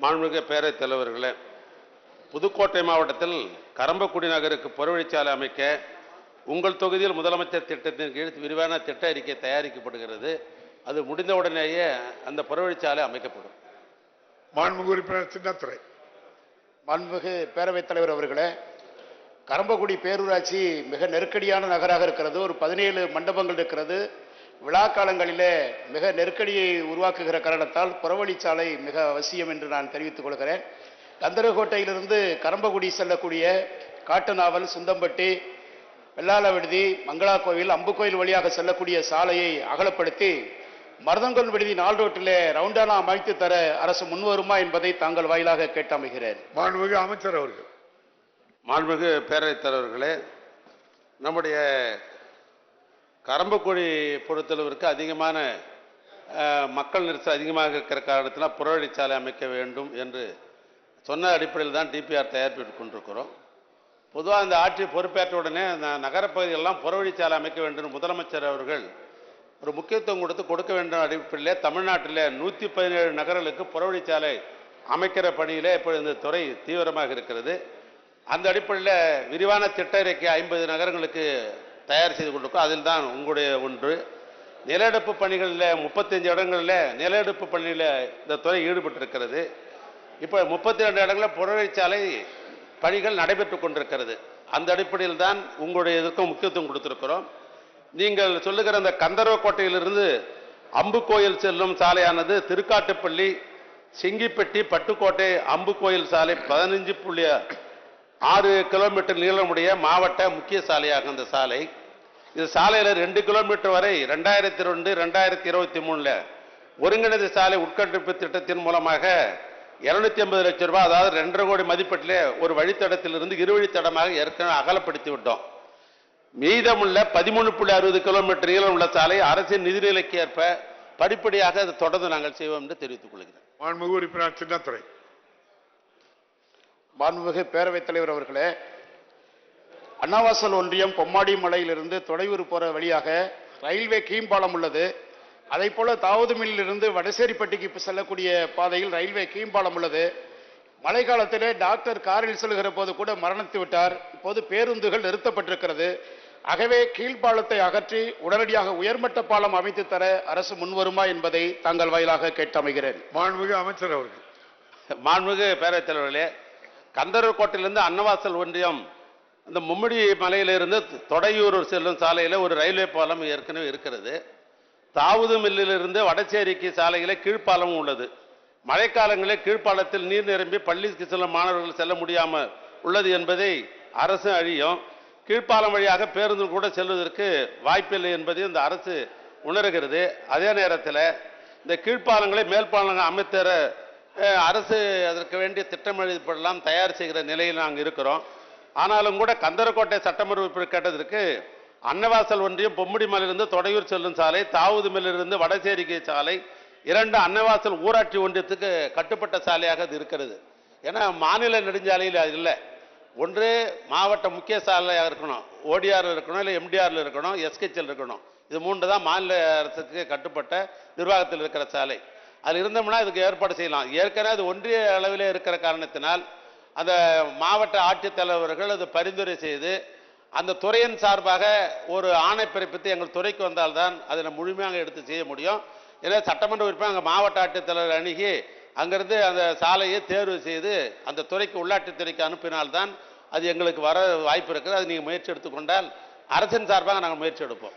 மாண்புமிகு பேரவைத் தலைவர்களே புதுக்கோட்டை மாவட்டத்தில் கரம்பக்குடி நகருக்கு புறவழிச்சாலை அமைக்க உங்கள் தொகுதியில் முதலமைச்சர் திட்டத்தின் கீழ் விரிவான திட்ட அறிக்கை தயாரிக்கப்படுகிறது. அது முடிந்த உடனேயே அந்த புறவழிச்சாலை அமைக்கப்படும். மாண்புமிகு உறுப்பினர் சின்னத்துரை. மாண்புமிகு பேரவைத் தலைவர் அவர்களே கரம்பக்குடி பேரூராட்சி மிக நெருக்கடியான நகராக இருக்கிறது. ஒரு பதினேழு மண்டபங்கள் இருக்கிறது. விழா காலங்களிலே மிக நெருக்கடியை உருவாக்குகிற காரணத்தால் புறவழிச்சாலை மிக அவசியம் என்று நான் தெரிவித்துக் கொள்கிறேன். கந்தரகோட்டையிலிருந்து கரம்பக்குடி செல்லக்கூடிய காட்டுநாவல் சுந்தம்பட்டி வெள்ளாள விடுதி மங்களா கோவில் அம்பு கோயில் வழியாக செல்லக்கூடிய சாலையை அகலப்படுத்தி மருதங்கல் விடுதி நாள் ரோட்டிலே ரவுண்டானா அமைத்து தர அரசு முன்வருமா என்பதை தாங்கள் வாயிலாக கேட்டமைகிறேன். மாண்புமிகு அமைச்சர் அவர்கள். மாண்புமிகு பேரவைத் தலைவர்களே நம்முடைய கரம்பக்குடி பொறுத்தளவிற்கு அதிகமான மக்கள் நெரிசல் அதிகமாக இருக்கிற காரணத்தினால் புறவழிச்சாலை அமைக்க வேண்டும் என்று சொன்ன அடிப்படையில் தான் டிபிஆர் தயாரிப்பிட்டு கொண்டிருக்கிறோம். பொதுவாக இந்த ஆட்சி பொறுப்பேற்ற உடனே நகரப்பகுதிகளெல்லாம் புறவழிச்சாலை அமைக்க வேண்டும் முதலமைச்சர் அவர்கள் ஒரு முக்கியத்துவம் கொடுத்து கொடுக்க வேண்டும் அடிப்படையிலே தமிழ்நாட்டில் நூற்றி பதினேழு நகரங்களுக்கு புறவழிச்சாலை அமைக்கிற பணியிலே இப்போ இந்த துறை தீவிரமாக இருக்கிறது. அந்த அடிப்படையில் விரிவான திட்ட அறிக்கை ஐம்பது நகரங்களுக்கு தயார் செய்து கொண்டிருக்கோம். அதில் தான் உங்களுடைய ஒன்று. நிலஎடுப்பு பணிகளில் முப்பத்தஞ்சு இடங்களில் நிலஎடுப்பு பணியில் இந்த துறை ஈடுபட்டிருக்கிறது. இப்போ முப்பத்தி ரெண்டு இடங்களில் புறவைச்சாலை பணிகள் நடைபெற்று கொண்டிருக்கிறது. அந்த அடிப்படையில் தான் உங்களுடைய இதுக்கும் முக்கியத்துவம் கொடுத்துருக்கிறோம். நீங்கள் சொல்லுகிற அந்த கந்தரவக்கோட்டையிலிருந்து அம்புக்கோயில் செல்லும் சாலையானது திருக்காட்டுப்பள்ளி சிங்கிப்பட்டி பட்டுக்கோட்டை அம்புக்கோயில் சாலை பதினஞ்சு புள்ளி ஆறு கிலோமீட்டர் நீளமுடைய மாவட்ட முக்கிய சாலையாகும் அந்த சாலை. இது சாலையில் ரெண்டு கிலோமீட்டர் வரை ரெண்டாயிரத்தி ரெண்டு ரெண்டாயிரத்தி இருபத்தி மூணுல ஒருங்கிணைந்த சாலை உட்கட்டமைப்பு திட்டத்தின் மூலமாக இருநூத்தி ஐம்பது லட்சம் ரூபாய் அதாவது ரெண்டரை கோடி மதிப்பீட்டிலே ஒரு வழித்தடத்திலிருந்து இரு வழித்தடமாக ஏற்கனவே அகலப்படுத்தி விட்டோம். மீதமுள்ள பதிமூணு புள்ளி அறுபது கிலோமீட்டர் நீளம் உள்ள சாலை அரசின் நிதிநிலைக்கு ஏற்ப படிப்படியாக அதை தொடர்ந்து நாங்கள் செய்வோம் என்று தெரிவித்துக் கொள்கிறேன். மாண்புமிகு உறுப்பினர் மாண்புமிகு பேரவைத் தலைவர் அவர்களே அண்ணாவாசல் ஒன்றியம் பொம்மாடி மலையிலிருந்து தொலைவூர் போற வழியாக ரயில்வே கீம்பாலம் உள்ளது. அதை போல தாவதுமில்லிருந்து வடசேரிப்பட்டிக்கு செல்லக்கூடிய பாதையில் ரயில்வே கீம்பாலம் உள்ளது. மழை காலத்திலே டாக்டர் காரில் செல்கிற போது கூட மரணித்து விட்டார். இப்போது பேருந்துகள் நிறுத்தப்பட்டிருக்கிறது. ஆகவே கீழ்ப்பாலத்தை அகற்றி உடனடியாக உயர்மட்ட பாலம் அமைத்து தர அரசு முன்வருமா என்பதை தாங்கள் வாயிலாக கேட்டமைகிறேன். மாண்புமிகு அமைச்சர் அவர்கள். மாண்புமிகு பேரவைத் தலைவர்களே கந்தர்வக்கோட்டையிலிருந்து அன்னவாசல் ஒன்றியம் இந்த மும்முடி மலையிலிருந்து தொடையூர் செல்லும் சாலையில் ஒரு ரயில்வே பாலம் ஏற்கனவே இருக்கிறது. தாவூது மில்லிலிருந்து வடச்சேரிக்கு சாலையில் கீழ்ப்பாலமும் உள்ளது. மழைக்காலங்களில் கீழ்ப்பாலத்தில் நீர் நிரம்பி பள்ளிக்கு செல்லும் மாணவர்கள் செல்ல முடியாமல் உள்ளது என்பதை அரசு அழியும். கீழ்ப்பாலம் வழியாக பேருந்து கூட செல்வதற்கு வாய்ப்பில்லை என்பதையும் இந்த அரசு உணர்கிறது. அதே நேரத்தில் இந்த கீழ்ப்பாலங்களை மேல்பாலங்கள் அமைத்தர அரசு அதற்கு வேண்டிய திட்டமிடப்படலாம் தயார் செய்கிற நிலையில் நாங்கள் இருக்கிறோம். ஆனாலும் கூட கந்தரக்கோட்டை சட்டமன்ற உறுப்பினர் கேட்டதற்கு அன்னவாசல் ஒன்றியம் பொம்முடிமலையிலிருந்து தொடையூர் செல்லும் சாலை தாவூதுமிலிருந்து வடசேரிக்கை சாலை இரண்டு அன்னவாசல் ஊராட்சி ஒன்றியத்துக்கு கட்டுப்பட்ட சாலையாக அது இருக்கிறது. ஏன்னா மாநில நெடுஞ்சாலையில் அது இல்லை. ஒன்று மாவட்ட முக்கிய சாலையாக இருக்கணும். ஓடிஆரில் இருக்கணும் இல்லை எம்டிஆரில் இருக்கணும் எஸ்கெச்சில் இருக்கணும். இது மூன்று தான் மாநில அரசுக்கு கட்டுப்பட்ட நிர்வாகத்தில் இருக்கிற சாலை. அதில் இருந்தோம்னா இதுக்கு ஏற்பாடு செய்யலாம். ஏற்கனவே அது ஒன்றிய அளவிலே இருக்கிற காரணத்தினால் அந்த மாவட்ட ஆட்சித்தலைவர்கள் அது பரிந்துரை செய்து அந்த துறையின் சார்பாக ஒரு ஆணை பிறப்பித்து எங்கள் துறைக்கு வந்தால்தான் அதில் முழுமையாக எடுத்து செய்ய முடியும். ஏன்னா சட்டமன்ற உறுப்பினர் அங்கே மாவட்ட ஆட்சித்தலைவர் அணுகி அங்கேருந்து அந்த சாலையை தேர்வு செய்து அந்த துறைக்கு உள்ளாட்சித்துறைக்கு அனுப்பினால்தான் அது எங்களுக்கு வர வாய்ப்பு இருக்குது. அது நீங்கள் முயற்சி எடுத்துக்கொண்டால் அரசின் சார்பாக நாங்கள் முயற்சி எடுப்போம்.